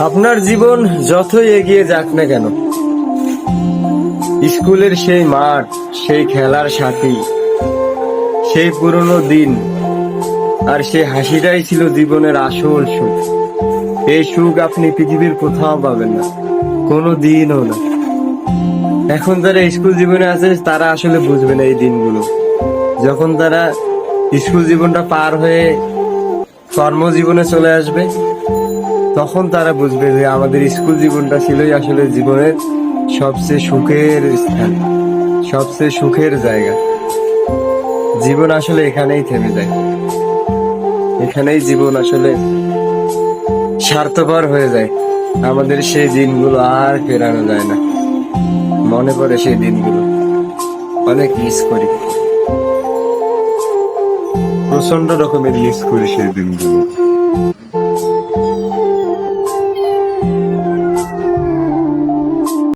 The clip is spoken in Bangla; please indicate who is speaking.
Speaker 1: আপনার জীবন যতই এগিয়ে যাক না কেন, স্কুলের সেই মাঠ, সেই খেলার সাথী, সেই পুরনো দিন, আর সেই হাসিটাই ছিল জীবনের আসল সুখ। এই সুখ আপনি পৃথিবীর কোথাও পাবেন না, কোনো দিনও না। এখন যারা স্কুল জীবনে আছে, তারা আসলে বুঝবে না এই দিনগুলো। যখন তারা স্কুল জীবনটা পার হয়ে কর্মজীবনে চলে আসবে তখন তারা বুঝবে যে আমাদের স্কুল জীবনটা ছিলই আসলে জীবনের সবচেয়ে সুখের স্থান, সবচেয়ে সুখের জায়গা। জীবন আসলে এখানেই থেমে যায়। এখানেই জীবন আসলে স্বার্থপর হয়ে যায়। আমাদের সেই দিনগুলো আর ফেরানো যায় না। মনে পড়ে সেই দিনগুলো। অনেক মিস করি। প্রচণ্ড রকমের মিস করি সেই দিনগুলো।